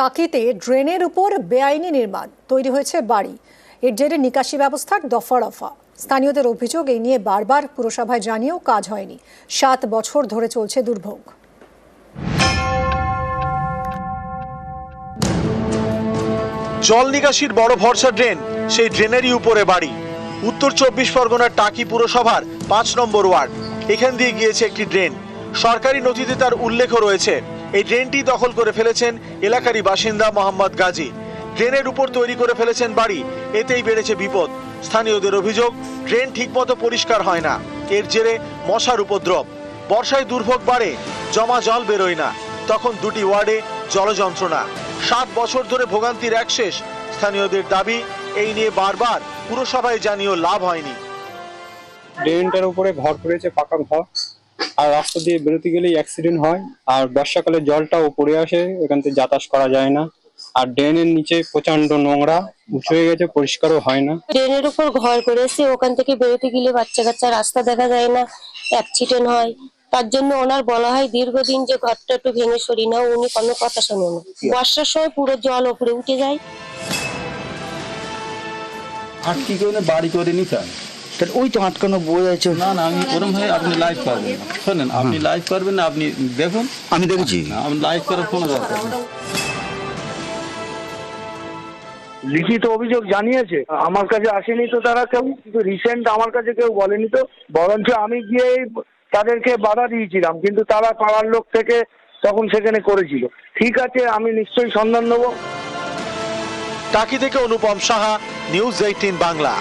টাকিতে ড্রেনের উপর বেআইনি নির্মাণ, তৈরি হয়েছে বাড়ি। এর জেরে নিকাশি ব্যবস্থার দফা রফা। স্থানীয়দের অভিযোগ, এই নিয়ে বারবার পুরসভায় জানিয়েও কাজ হয়নি। সাত বছর ধরে চলছে দুর্ভোগ। জল নিকাশির বড় ভরসা ড্রেন, সেই ড্রেনেরই উপরে বাড়ি। উত্তর চব্বিশ পরগনার টাকি পুরসভার পাঁচ নম্বর ওয়ার্ড। এখান দিয়ে গিয়েছে একটি ড্রেন। সরকারি নথিতে তার উল্লেখও রয়েছে। এই ড্রেনটি দখল করে ফেলেছেন এলাকারই বাসিন্দা মোহাম্মদ গাজী। ড্রেনের উপর তৈরি করে ফেলেছেন বাড়ি, এতেই বেড়েছে বিপদ। স্থানীয়দের অভিযোগ, ড্রেন ঠিকমতো পরিষ্কার হয় না। এর জেরে মশার উপদ্রব। বর্ষায় দুর্ভোগ বাড়ে, জমা জল বেরোয় না। তখন দুটি ওয়ার্ডে জলযন্ত্রণা। সাত বছর ধরে ভোগান্তির এক শেষ। স্থানীয়দের দাবি, এই নিয়ে বারবার পুরসভায় জানিয়েও লাভ হয়নি। ড্রেনটার উপরে ঘর করেছে পাকা ঘর। আর রাস্তা দিয়ে বেরোতে গেলেই অ্যাক্সিডেন্ট হয়। আর বর্ষাকালে জলটা উপরে আসে এখান থেকে যাতায়াত করা যায় না। আর ড্রেনের নিচে প্রচণ্ড নোংরা উঁচু হয়ে গেছে পরিষ্কারও হয় না। ড্রেনের উপর ঘর করেছে ওখান থেকে বেরোতে গেলে বাচ্চা কাচ্চা রাস্তা দেখা যায় না অ্যাক্সিডেন্ট হয়। তার জন্য ওনার বলা হয় দীর্ঘদিন যে ঘরটা একটু ভেঙে সরি না উনি কোনো কথা শোনেন বর্ষার সময় পুরো জল উপরে উঠে যায়। আটকি করে বাড়ি করে নিতাম তাহলে ওই তো আটকানো বোঝা যাচ্ছে। না না আমি ওরম ভাই আপনি লাইভ করবেন না। শোনেন আপনি লাইভ করবেন না আপনি দেখুন। আমি দেখেছি। আমি লাইভ করার কোনো দরকার নেই। লিখিত অভিযোগ জানিয়েছে। আমার কাছে আসেনি তো তারা কেউ কিন্তু রিসেন্ট আমার কাছে কেউ বলেনি তো। বরঞ্চ আমি গিয়ে তাদেরকে বাধা দিয়েছিলাম কিন্তু তারা পাড়ার লোক থেকে তখন সেখানে করেছিল। ঠিক আছে আমি নিশ্চয়ই সন্ধান নেব। টাকি থেকে অনুপম সাহা নিউজ এইটিন বাংলা।